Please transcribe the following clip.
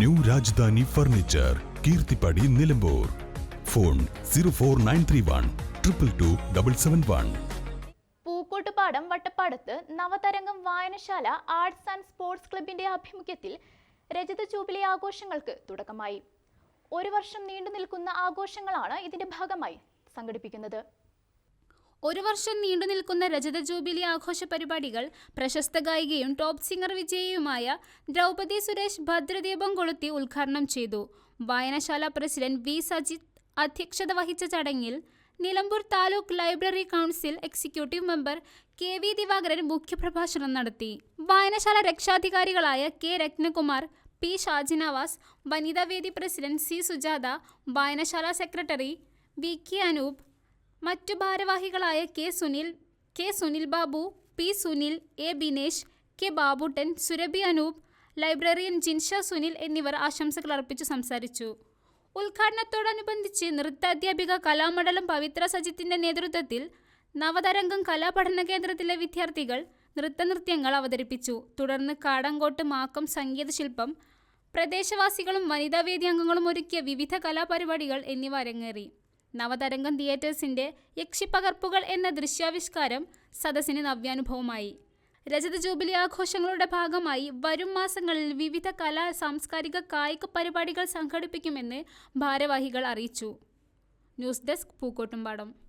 New Rajadhani furniture Keerthippadi Nilambur. Phone zero four nine three one triple two double seven one. Pookkottupadam വട്ടപ്പാടത്ത് നവതരംഗം വായനശാല arts and sports ക്ലബിന്റെ ആഭിമുഖ്യത്തിൽ രജത jubilee ആഘോഷങ്ങൾക്ക് തുടക്കമായി. ഒരു വർഷം നീണ്ടു നിൽക്കുന്ന ആഘോഷങ്ങളാണ് ഇതിന്റെ ഭാഗമായി സംഘടിപ്പിക്കുന്നത്. ഒരു വർഷം നീണ്ടു നിൽക്കുന്ന രജത ജൂബിലി ആഘോഷ പരിപാടികൾ പ്രശസ്ത ഗായികയും ടോപ്പ് സിംഗർ വിജയിയുമായ ദ്രൗപദി സുരേഷ് ഭദ്രദീപം കൊളുത്തി ഉദ്ഘാടനം ചെയ്തു. വായനശാല പ്രസിഡന്റ് വി. സജിത് അധ്യക്ഷത വഹിച്ച ചടങ്ങിൽ Nilambur taluk library council executive member K V Divakaran മുഖ്യപ്രഭാഷണം നടത്തി. വായനശാല രക്ഷാധികാരികളായ കെ. രത്നകുമാർ പി. ഷാജിനവാസ് വനിതാവേദി പ്രസിഡന്റ് സി. സുജാത വായനശാല സെക്രട്ടറി വി. കെ. അനൂപ് മറ്റു ഭാരവാഹികളായ K Sunil K Sunil Babu P Sunil A Binesh K Babuttan Surabhi Anoop librarian Jinsha Sunil എന്നിവർ ആശംസകൾ അർപ്പിച്ചു സംസാരിച്ചു. ഉദ്ഘാടനത്തോടനുബന്ധിച്ച് നൃത്താധ്യാപിക കലാമണ്ഡലം പവിത്ര സജിത്തിന്റെ നേതൃത്വത്തിൽ നവതരംഗം കലാപഠന കേന്ദ്രത്തിലെ വിദ്യാർത്ഥികൾ നൃത്തനൃത്യങ്ങൾ അവതരിപ്പിച്ചു. തുടർന്ന് കാടങ്കോട്ട് മാക്കം സംഗീതശില്പം പ്രദേശവാസികളും വനിതാവേദി അംഗങ്ങളും ഒരുക്കിയ വിവിധ കലാപരിപാടികൾ എന്നിവ അരങ്ങേറി. നവതരംഗം തിയേറ്റേഴ്സിന്റെ യക്ഷിപ്പകർപ്പുകൾ എന്ന ദൃശ്യാവിഷ്കാരം സദസ്സിന് നവ്യാനുഭവമായി. രജത ജൂബിലി ആഘോഷങ്ങളുടെ ഭാഗമായി വരും മാസങ്ങളിൽ വിവിധ കലാ സാംസ്കാരിക കായിക പരിപാടികൾ സംഘടിപ്പിക്കുമെന്ന് ഭാരവാഹികൾ അറിയിച്ചു. News desk Pookkottumpadam.